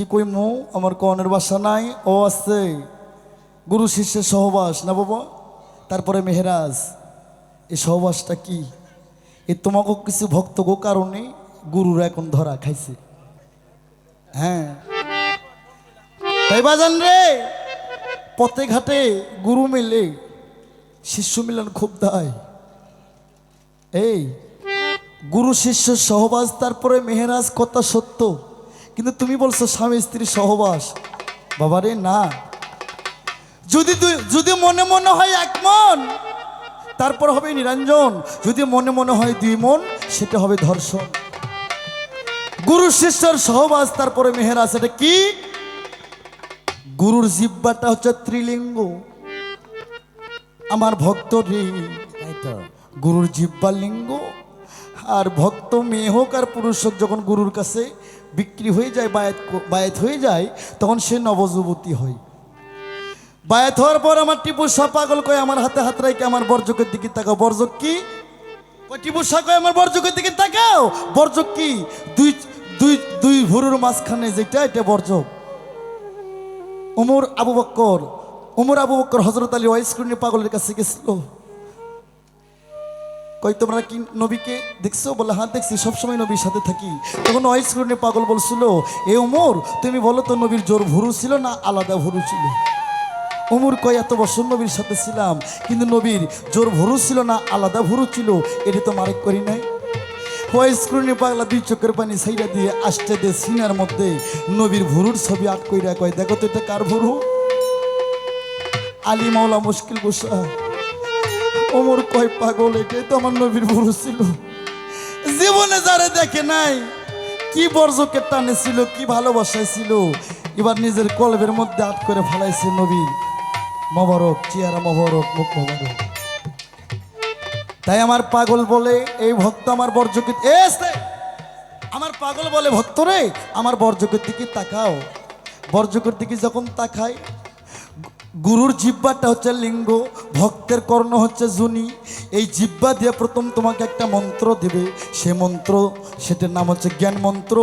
কি কইমু আমার কনের বাসা নাই, ও আছে। গুরু শিষ্যের সহবাস। না বাবা, তারপরে মেহরাজ। এই সহবাসটা কি? এ তোমাকে কিছু ভক্ত গো কারণে গুরুরা এখন ধরা খাইছে। হ্যাঁ। তাই বাজান রে, পথে ঘাটে গুরু মিলে শিষ্য মিলন খুব দায়। এই, গুরু শিষ্য সহবাস, তারপরে মেহরাজ, কথা সত্য। কিন্তু তুমি বলছো স্বামী স্ত্রী সহবাস। বাবারে, না। যদি যদি মনে মনে হয় এক মন, তারপর হবে নিরঞ্জন। যদি মনে মনে হয় দুই মন, সেটা হবে ধর্ষণ। গুরু শিষ্যর সহবাস, তারপরে মেহেরাজ, এটা কি? গুরুর জিব্বাটা হচ্ছে ত্রিলিঙ্গ। আমার ভক্ত গুরুর জিব্বা লিঙ্গ। আর ভক্ত মেয়ে হোক আর পুরুষ হোক, যখন গুরুর কাছে বিক্রি হয়ে যায়, বায়াত বায়াত হয়ে যায়, তখন সে নবযুবতী হয়। বায়াত হওয়ার পর আমার টিপু শাহ পাগল কয় আমার হাতে হাত রাইকে আমার বর্জকের দিকে তাকাও। বর্জক কি? টিপু শাহ কয় আমার বর্জকের দিকে তাকাও। বর্জক কি? দুই দুই দুই ভুরুর মাঝখানে যেটা, এটা বর্জক। উমর আবু বক্কর, উমর আবু বক্কর হজরত আলী ওয়াইস্ক্রিনে পাগলের কাছে গেছিল। কই তোমরা কি নবীকে দেখছ? বলে হ্যাঁ দেখছি, সবসময় নবীর সাথে থাকি। তখন ওয়াইস্ক্রিনে পাগল বলছিল, এ উমর, তুমি বলো তো নবীর জোর ভুরু ছিল না আলাদা ভুরু ছিল? উমর কয়, এত বছর নবীর সাথে ছিলাম, কিন্তু নবীর জোর ভুরু ছিল না আলাদা ভুরু ছিল, এটি তো মারেক করি নাই? ওয়াইস্ক্রিনে পাগলা দুই চোখের পানি সাইডা দিয়ে আসতে দিয়ে সিনার মধ্যে নবীর ভুরুর ছবি আট কইরা কয়, দেখো তো এটা কার ভুরু? আলী মাওলা মুশকিল গোসা ওমর কয় পাগল, এটাই তো আমার নবীর ভুরু ছিল। জীবনে যারে দেখে নাই, কি বর্জকের টানে ছিল, কি ভালোবাসায় ছিল, এবার নিজের কলবের মধ্যে আট করে ফেলাইছে নবী। মোবারক, চেহারা মোবারক, মুখ মোবারক। তাই আমার পাগল বলে, এই ভক্ত আমার বর্জকে! আমার পাগল বলে, ভক্ত রে, আমার বর্জকের দিকে তাকাও। বর্জকের দিকে যখন তাকাই গুরুর জিব্বাটা হচ্ছে লিঙ্গ ভক্তের কর্ণ হচ্ছে জুনি এই জিব্বা দিয়ে প্রথম তোমাকে একটা মন্ত্র দেবে। সে মন্ত্র সেটার নাম হচ্ছে জ্ঞান মন্ত্র।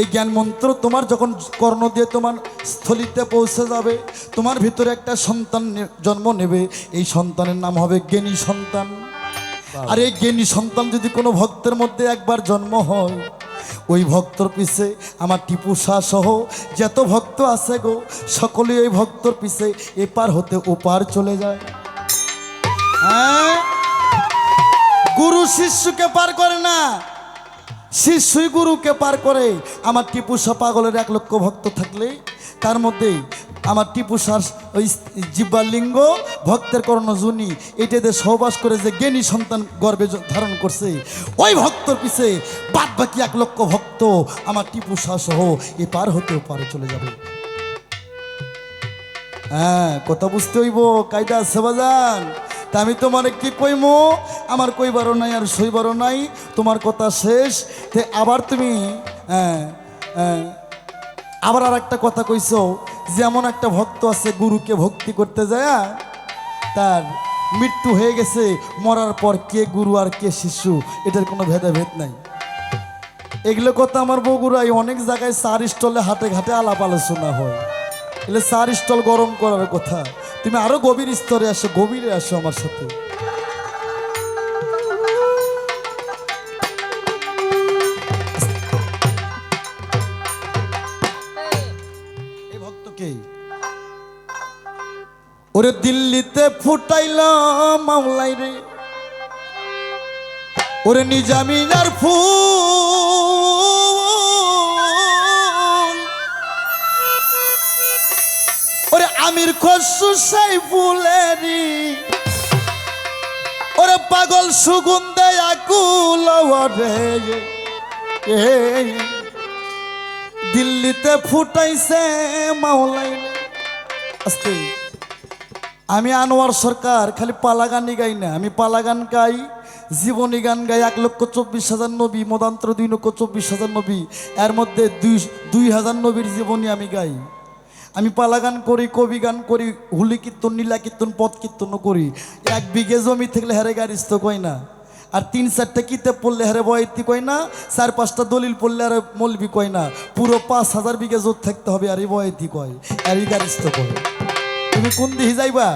এই জ্ঞান মন্ত্র তোমার যখন কর্ণ দিয়ে তোমার স্থলিতে পৌঁছে যাবে তোমার ভিতরে একটা সন্তান জন্ম নেবে। এই সন্তানের নাম হবে জ্ঞানী সন্তান। আর এই জ্ঞানী সন্তান যদি কোনো ভক্তের মধ্যে একবার জন্ম হয় ওই ভক্তর পিছে আমার টিপু শাহ সহ যত ভক্ত আছে গো সকলে ওই ভক্তর পিছে এপার হতে ওপার চলে যায়। হ্যাঁ? গুরু শিষ্যকে পার করে না। শিষ্যই গুরুকে পার করে। আমার টিপু শাহ পাগলের এক লক্ষ ভক্ত থাকলে তার মধ্যে আমার টিপু শাহ ওই জিব্বার লিঙ্গ ভক্তের কর্ণজনী এটাতে সহবাস করে যে জ্ঞানী সন্তান গর্বে ধারণ করছে। ওই ভক্তর পিছে বাদ বাকি এক লক্ষ ভক্ত আমার টিপু সহ এ পার হতে পারে চলে যাবে। হ্যাঁ কথা বুঝতে হইব কায়দা সেবাজান তা আমি তোমার কি কইমো আমার কইবারও নাই আর সইবারও নাই তোমার কথা শেষ। তে আবার তুমি হ্যাঁ, হ্যাঁ, আবার আর একটা কথা কইছো, যেমন একটা ভক্ত আছে গুরুকে ভক্তি করতে যায়, তার মৃত্যু হয়ে গেছে, মরার পর কে গুরু আর কে শিশু, এটার কোনো ভেদাভেদ নাই। এগুলো কথা আমার বগুড়ায় অনেক জায়গায় চার স্টলে হাটে ঘাটে আলাপ আলোচনা হয়। এগুলো চার স্টল গরম করার কথা। তুমি আরও গভীর স্তরে আসো, গভীরে আসো আমার সাথে। দিল্লিতে ফুটাইলাম মামলাই রে। ওরে নিজামিনার ফুল। ওরে আমির খসু সেই ফুলেরি ওরে পাগল সুগন্ধে আকুল দিল্লিতে ফুটাইছে মাওলাই আস্তে। আমি আনোয়ার সরকার, খালি পালাগানই গাই না। আমি পালাগান গাই, জীবনী গান গাই এক লক্ষ চব্বিশ হাজার নবী, মদান্তর দুই লক্ষ চব্বিশ হাজার নবী। এর মধ্যে দুই দুই হাজার নবীর জীবনী আমি গাই। আমি পালাগান করি, কবি গান করি, হুলি কীর্তন, নীলা কীর্তন, পথ কীর্তনও করি। এক বিঘে জমি থাকলে হেরে গাড়িস তো কই না। আর তিন চারটা কিতাব পড়লে হারে বয়তি কয় না। চার পাঁচটা দলিল পড়লে আর মলবি কয় না। পুরো পাঁচ হাজার বিঘা জোর থাকতে হবে, আর এই বয়তি কয়, আর এই গারিস্ত কয়। তুমি কোন দিকে যাইবা?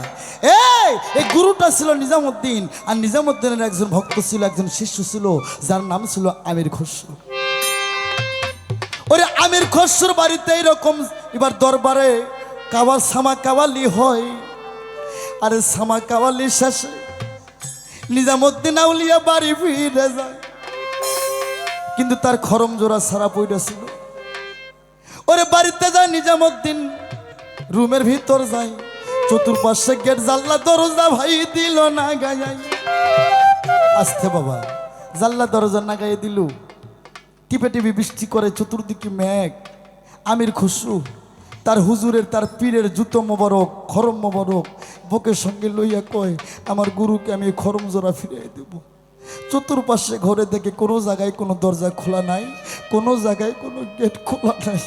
এই এই গুরুটা ছিল নিজামুদ্দিন, আর নিজামুদ্দিনের একজন ভক্ত ছিল, একজন শিষ্য ছিল, যার নাম ছিল আমির খসরু। ওরে আমির বাড়িতে এবার দরবারে সামা কাওয়ালি হয়। আরে সামা কাওয়ালি শেষে নিজামুদ্দিন আউলিয়া বাড়ি ফিরে যায়। কিন্তু তার খরম জোড়া সারা ছিল। ওরে বাড়িতে যায় নিজামুদ্দিন, রুমের ভিতর যায়। চতুর্পাশে গেট জানলা, দরজা ভাই দিল না গায় আসতে বাবা, জানলা, দরজা না গায়ে দিল। টিপে টিপে বৃষ্টি করে, চতুর্দিকে মেঘ। আমির খুশু, তার হুজুরের, তার পীরের জুতো মোবারক, খরম মোবারক, বুকের সঙ্গে লইয়া কয়, আমার গুরুকে আমি খরম জোড়া ফিরিয়ে দেব। চতুর্পাশে ঘরে দেখে কোনো জায়গায় কোনো দরজা খোলা নাই, কোনো জায়গায় কোনো গেট খোলা নাই।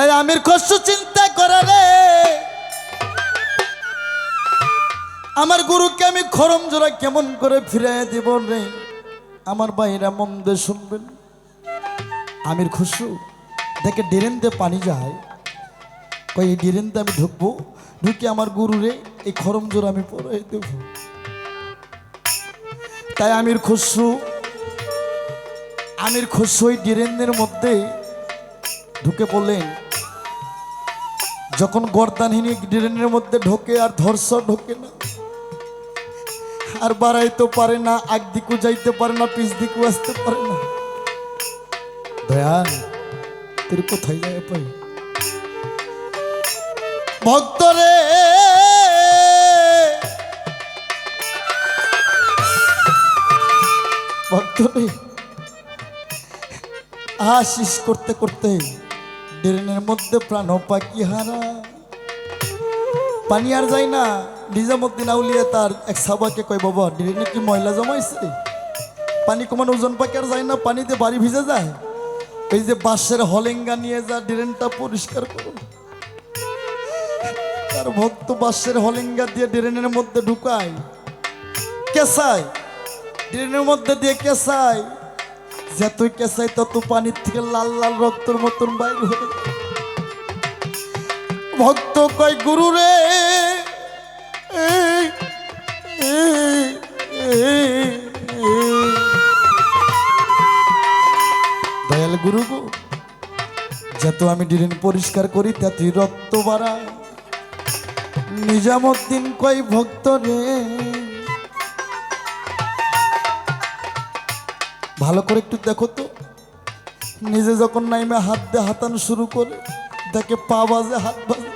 তাই আমির কষ্ট চিন্তা করে রে। আমার গুরুকে আমি খরম জোড়া কেমন করে ফিরাই দেব রে? আমার বাইরা মন দিয়ে শুনবেন। আমির খুশু। দেখে ডেরেন দিয়ে পানি যায়। কই এই ডেরেন দিয়ে আমি ঢুকবো? ঢুকে আমার গুরুরে এই খরম জোড়া আমি পরাই দেব। তাই আমির খুশু। আমির খুশু ওই ডেরেনের মধ্যে ঢুকে পড়লেন। যখন গর্দানহীনী ড্রেনের মধ্যে ঢোকে আর ধর্ষ ঢোকে না, আর বাড়াইতে পারে না এক দিকু যাইতে পারে না পিছ দিকু আসতে পারে না। দয়া তোর কোথায় যায় পাই ভক্তরে! ভক্তরে, আশিস করতে করতে ড্রেনের মধ্যে প্রাণ পাখি হারা। পানি আর যায় না। নিজামুদ্দিন আউলিয়া তার এক সাবাকে কয়, বাবা ড্রেনে কি ময়লা জমাইছে? পানি কমান ওজন পাখি আর যায় না, পানিতে বাড়ি ভিজে যায়। এই যে বাঁশের হলেঙ্গা নিয়ে যা, ড্রেনটা পরিষ্কার করো। তার ভক্ত বাঁশের হলেঙ্গা দিয়ে ড্রেনের মধ্যে ঢুকায়। কেসায় ড্রেনের মধ্যে দিয়ে কেসায় যতই কেসাই তত পানির থেকে লাল লাল রক্তর মতন বাইর হয়ে ভক্ত কয় গুরু রে। দয়াল গুরু গো যত আমি ডিরেন পরিষ্কার করি ততই রক্ত বাড়ায় নিজামুদ্দিন কয় ভক্ত রে ভালো করে একটু দেখো তো। নিজে যখন নাইমে হাত দিয়ে হাতানো শুরু করে, দেখে পা বাজে, হাত বাজে।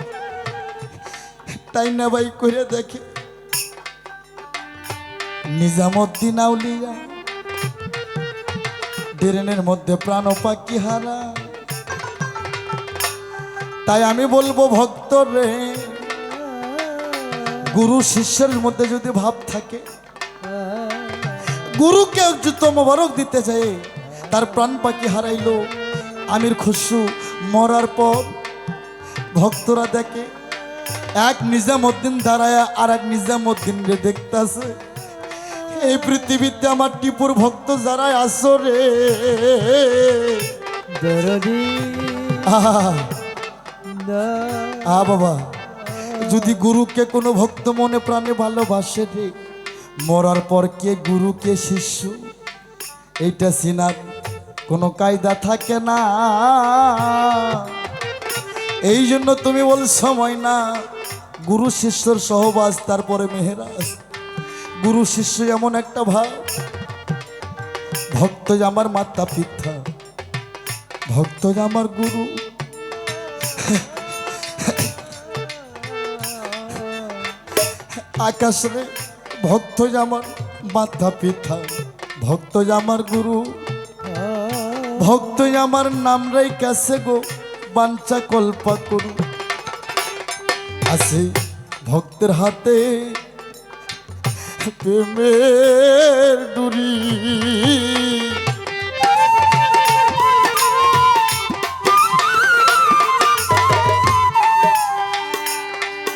তাই না ভাই করে দেখে। নিজামুদ্দিন আউলিয়া, ড্রেনের মধ্যে প্রাণ পাখি হারা। তাই আমি বলব ভক্ত রে গুরু শিষ্যের মধ্যে যদি ভাব থাকে গুরুকে জুতো মোবারক দিতে চাই। তার প্রাণ পাখি হারাইলো। আমির খুশু মরার পর ভক্তরা দেখে এক নিজামুদ্দিন দাঁড়ায় আর এক নিজামুদ্দিন রে দেখতেছে। এই পৃথিবীতে আমার টিপুর ভক্ত যারা আসো রে। আ বাবা। যদি গুরুকে কোনো ভক্ত মনে প্রাণে ভালোবাসে রে মরার পর কে গুরু, কে শিষ্য? এইটা চিনার কোনো কায়দা থাকে না। এই জন্য তুমি বল সময় না। গুরু শিষ্যর সহবাস, তারপরে মেহেরাজ। গুরু শিষ্য এমন একটা ভাব। ভক্ত আমার মাতা পিতা, ভক্ত আমার গুরু। আকাশে ভক্ত আমার মাতা পিতা ভক্ত আমার গুরু। ভক্ত আমার নাম রাই কাছে গো বাঞ্চা কল্পা করু। আছে ভক্তের হাতে প্রেমের ডুরি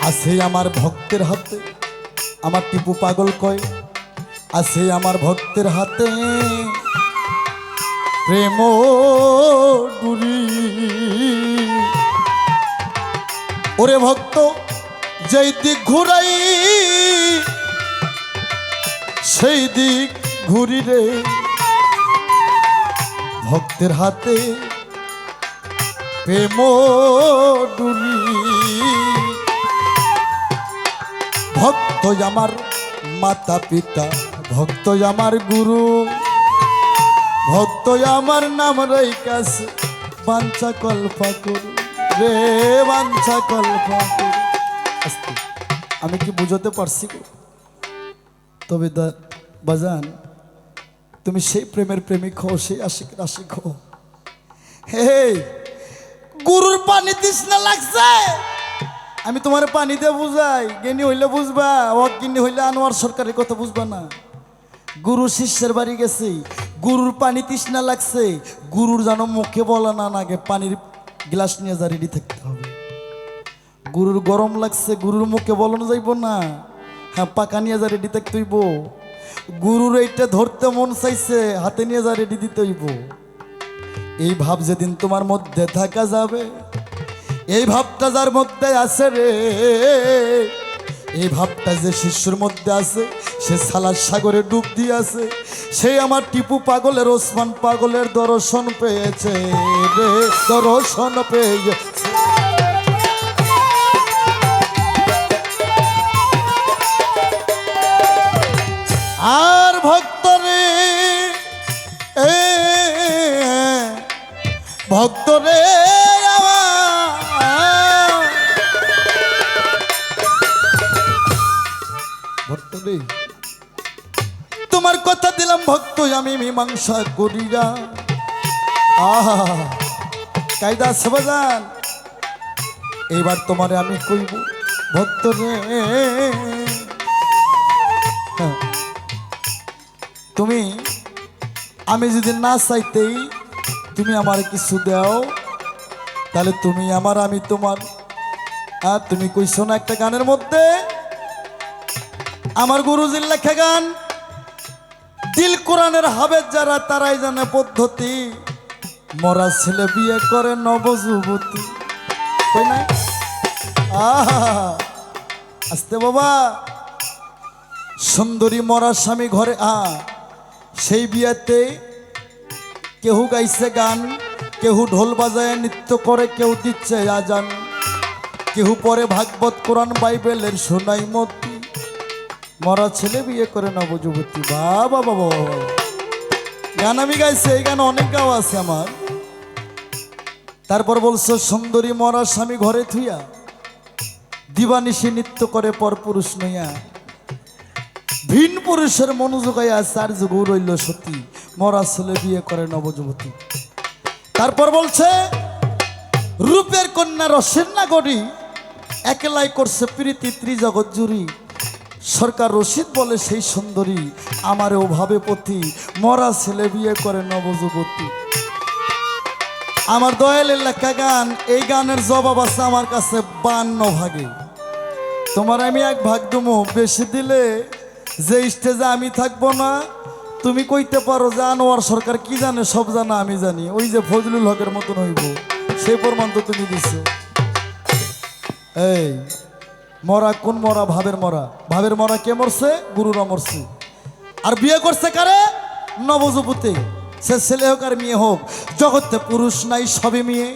আছে আমার ভক্তের হাতে আমার টিপু পাগল কয়? আছে আমার ভক্তের হাতে প্রেম ওরে ভক্ত, যেই দিক ঘুরাই, সেই দিক ঘুরি রে। ভক্তের হাতে প্রেম ডুরি। ভক্ত আমার মাতা পিতা ভক্ত আমার গুরু ভক্ত আমার নাম রই কাছে বাঞ্ছা কল্পা করু, রে বাঞ্ছা কল্পা করু। আমি কি বুঝতে পারছি তবে দা, বাজান, তুমি সেই প্রেমের প্রেমিক হও, সেই আশিক আশিক হও। হে গুরুর পানি তৃষ্ণা লাগছে। আমি তোমার পানি দিয়ে বুঝাই জ্ঞানী হইলে বুঝবা অজ্ঞানী হইলে আনোয়ার সরকারের কথা বুঝবা না। গুরু শিষ্যের বাড়ি গেছে, গুরুর পানি তৃষ্ণা লাগছে, গুরুর যেন মুখে বলা না নাগে পানির গ্লাস নিয়ে যা রেডি থাকতে হবে। গুরুর গরম লাগছে, গুরুর মুখে বলানো যাইব না হ্যাঁ পাকা নিয়ে যা রেডি থাকতে হইব। গুরুর এইটা ধরতে মন চাইছে, হাতে নিয়ে যা রেডি দিতে হইব। এই ভাব যেদিন তোমার মধ্যে থাকা যাবে এই ভাবটা যার মধ্যে আছে রে? এই ভাবটা যে শিষ্যর মধ্যে আছে, সে সালার সাগরে ডুব দিয়ে আছে সেই আমার টিপু পাগলের, ওসমান পাগলের দর্শন পেয়েছে রে। দর্শন পেয়েছে। আমি মীমাংসা করিয়া আহা, কায়দা সবাজান এবার তোমারে আমি কইব, ভক্তরে। হ্যাঁ তুমি, আমি যদি না চাইতেই তুমি আমার কিছু দাও, তাহলে তুমি আমার, আমি তোমার। আর তুমি কইছো না একটা গানের মধ্যে, আমার গুরুজির লেখা গান। দিল কোরআনের হাবের যারা, তারাই জানে পদ্ধতি। মরা ছেলে বিয়ে করে নবযুবতী। নাই? আহা! আসতে বাবা। সুন্দরী মরা স্বামী ঘরে আ। সেই বিয়েতে কেহু গাইছে গান, কেহু ঢোল বাজায়, নৃত্য করে কেউ দিচ্ছে আজান। কেহু পরে ভাগবত কোরআন বাইবেলের শোনাই মতি। মরা ছেলে বিয়ে করে নবযুবতী, বাবা বাবা। গান আমি গাইছি, এই গান অনেক গাওয়া আছে আমার। তারপর বলছো, সুন্দরী মরা স্বামী ঘরে থুইয়া, দিবানিশি নৃত্য করে পর পুরুষ নইয়া। ভিন পুরুষের মনোযোগায় চার যুগ রইল সতী, মরা ছেলে বিয়ে করে নবযুবতী। তারপর বলছে, রূপের কন্যা রসের নাগরী, একলাই করছে প্রীতি ত্রিজগৎ জুড়ি। সরকার রশিদ বলে সেই সুন্দরী আমার ওভাবে পতি, মরা ছেলে বিয়ে করে নবযুবতী। আমার দয়ালের লেখা গান, এই গানের জবাব আছে আমার কাছে বান্ন ভাগে। তোমার আমি এক ভাগ দেবো বেশি দিলে যে স্টেজে আমি থাকব না, তুমি কইতে পারো যে আনোয়ার সরকার কি জানে, সব জানা আমি জানি। ওই যে ফজলুল হকের মতন হইব সেই প্রমাণ তো তুমি দিচ্ছ এই মরা কোন মরা? ভাবের মরা। ভাবের মরা কে মরছে? গুরুরা মরছে আর বিয়ে করছে কারে? নবযুবতী। সে ছেলে হোক আর মেয়ে হোক, জগতে পুরুষ নাই সবই মেয়ে।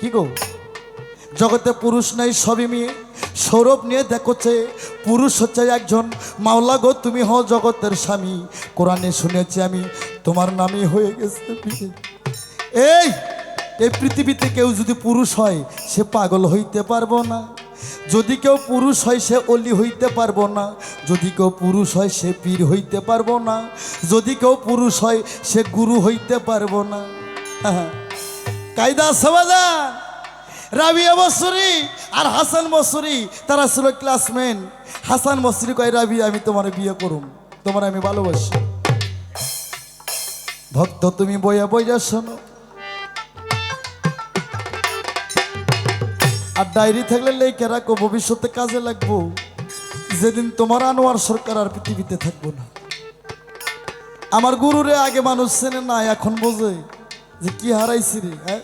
কি গো? জগতে পুরুষ নাই সবই মেয়ে। সৌরভ নিয়ে দেখছে পুরুষ হচ্ছে একজন। মাওলা গো, তুমি হও জগতের স্বামী। কোরআনে শুনেছি আমি, তোমার নামই হয়ে গেছে। এই এই পৃথিবীতে কেউ যদি পুরুষ হয়, সে পাগল হইতে পারব না। যদি কেউ পুরুষ হয় সে অলি হইতে পারব না। যদি কেউ পুরুষ হয় সে পীর হইতে পারব না। যদি কেউ পুরুষ হয় সে গুরু হইতে পারব না। কায়দা সবাজা রাবিয়া বসুরি আর হাসান বসুরি তারা ছিল ক্লাসমেট হাসান বসুরি কয় রাবিয়া আমি তোমার বিয়ে করুম। তোমার আমি ভালোবাসি। ভক্ত, তুমি বইয়া বইয়া শোনো। আর ডায়েরি থাকলে লেখে রাখো, ভবিষ্যতে কাজে লাগবো। যেদিন তোমার আনোয়ার সরকার আর পৃথিবীতে থাকব না। আমার গুরুরে আগে মানুষ চেনে না, এখন বোঝে যে কি হারাইছি রে হ্যাঁ?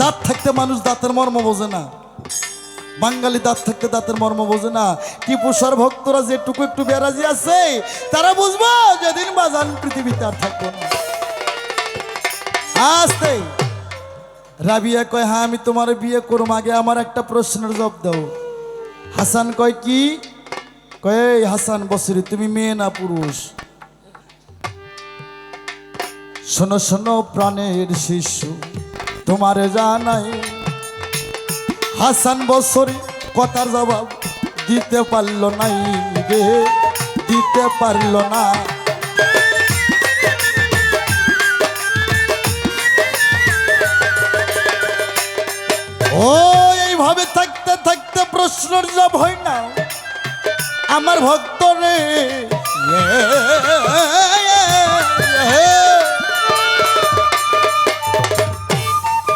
দাঁত থাকতে মানুষ দাঁতের মর্ম বোঝে না। বাঙালি দাঁত থাকতে দাঁতের মর্ম বোঝে না। কি টিপুসার ভক্তরা যেটুকু একটু বেরাজি আছে, তারা বুঝব যেদিন বাজান পৃথিবীতে আর থাকব না। আসতে। রাবিয়া কয় হ্যাঁ আমি তোমার বিয়ে করুম। আগে আমার একটা প্রশ্নের জবাব দাও। হাসান কয়, কি? কয়, "এই হাসান বসরি, তুমি মেয়ে না পুরুষ? শোনো শোনো, প্রাণের শিশু, তোমারে জানাই, হাসান বসরি কথার জবাব দিতে পারল নাই রে, দিতে পারল না। ও এইভাবে থাকতে থাকতে প্রশ্নের জব হয় না আমার ভক্ত রে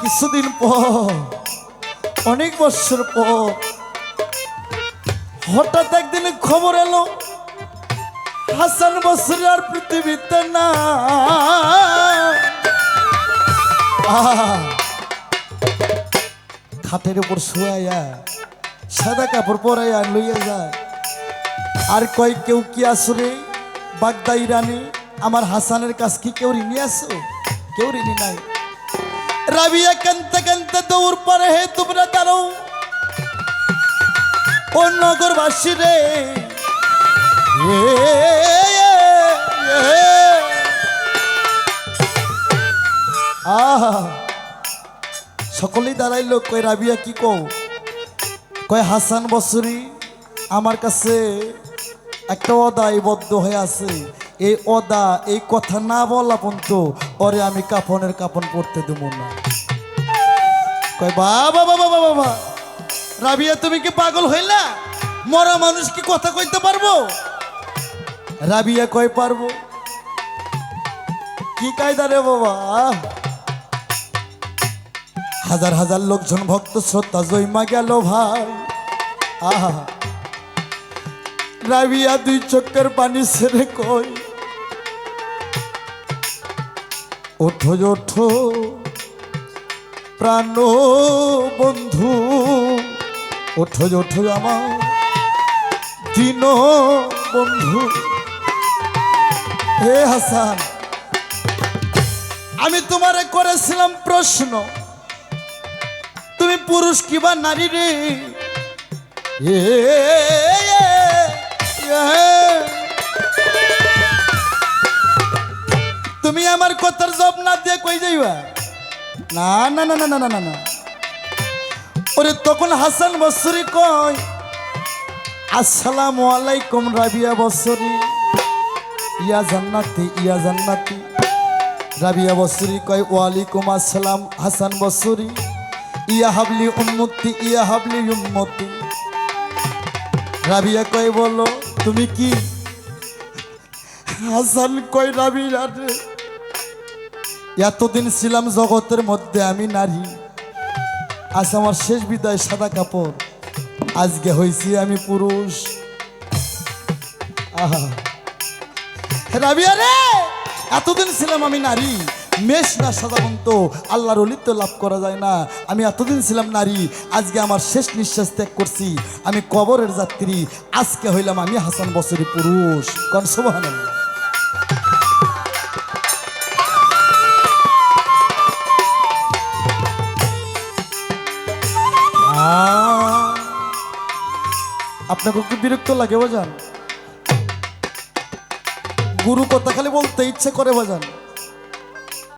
কিছুদিন পর অনেক বছর পর হঠাৎ একদিন খবর এলো হাসান বসরি আর পৃথিবীতে না খাটের উপর শুয়াইয়া, সাদা কাপড় পরাইয়া লইয়া যায়। আর কয়, কেউ কি আসরে বাগদাই রানী? আমার হাসানের কাছ কি কেউ ঋণী আসো কেউ ঋণী নাই। রাবিয়া কানতে কানতে দৌড় পরে, হে তোমরা দাঁড়াও। ও নগরবাসী রে। আহা সকলেই দাঁড়াইলো, কয়, রাবিয়া, কি কও? কয়, হাসান বসরি আমার কাছে একটা অদা বদ্ধ হয়ে আছে। এই অদা এই কথা না বলা পর্যন্ত ওরে আমি কাপনের কাপন পড়তে দেবো না। কয় বাবা বাবা বাবা বাবা, রাবিয়া, তুমি কি পাগল হইলা? মরা মানুষ কি কথা কইতে পারব? রাবিয়া কয়, পারব। কি কায়দা রে বাবা? হাজার হাজার লোকজন ভক্ত শ্রদ্ধা জৈমা গেল ভাই। রাবিয়া দুই চক্কর পানি ছেড়ে কই? ওঠো ওঠো। প্রাণ বন্ধু, ওঠো ওঠো আমার। দিন বন্ধু। হে হাসান, আমি তোমারে করেছিলাম প্রশ্ন। তুমি পুরুষ কিবা নারী রে? তুমি আমার কথার জব না দিয়ে কই যাইবা? না না না না না না না। ওরে তখন হাসান বসরি কয়, আসসালাম আলাইকুম রাবিয়া বসরি। ইয়া জান্নাতি ইয়া জান্নাতি। রাবিয়া বসরি কয়, ওয়ালাইকুম আসসালাম হাসান বসরি। ইয়া হাবলি উম্মতি, ইয়া হাবলি উম্মতি। রাবিয়া কয়, বলো, তুমি কি? হাসান কয়, রাবিয়া রে। এতদিন ছিলাম জগতের মধ্যে, আমি নারী। আজ আমার শেষ বিদায় সাদা কাপড়। আজকে হয়েছি আমি পুরুষ। আহা। রাবিয়া রে, এতদিন ছিলাম আমি নারী। মেষ না সাধারণত আল্লাহর অলিত্ব লাভ করা যায় না। আমি এতদিন ছিলাম নারী আজকে আমার শেষ নিঃশ্বাস ত্যাগ করছি। আমি কবরের যাত্রী আজকে হইলাম আমি হাসান বছরী পুরুষ। কন সুবহানাল্লাহ। আহ, আপনাকে কি বিরক্ত লাগে বাজান গুরু কথা খালি বলতে ইচ্ছে করে বাজান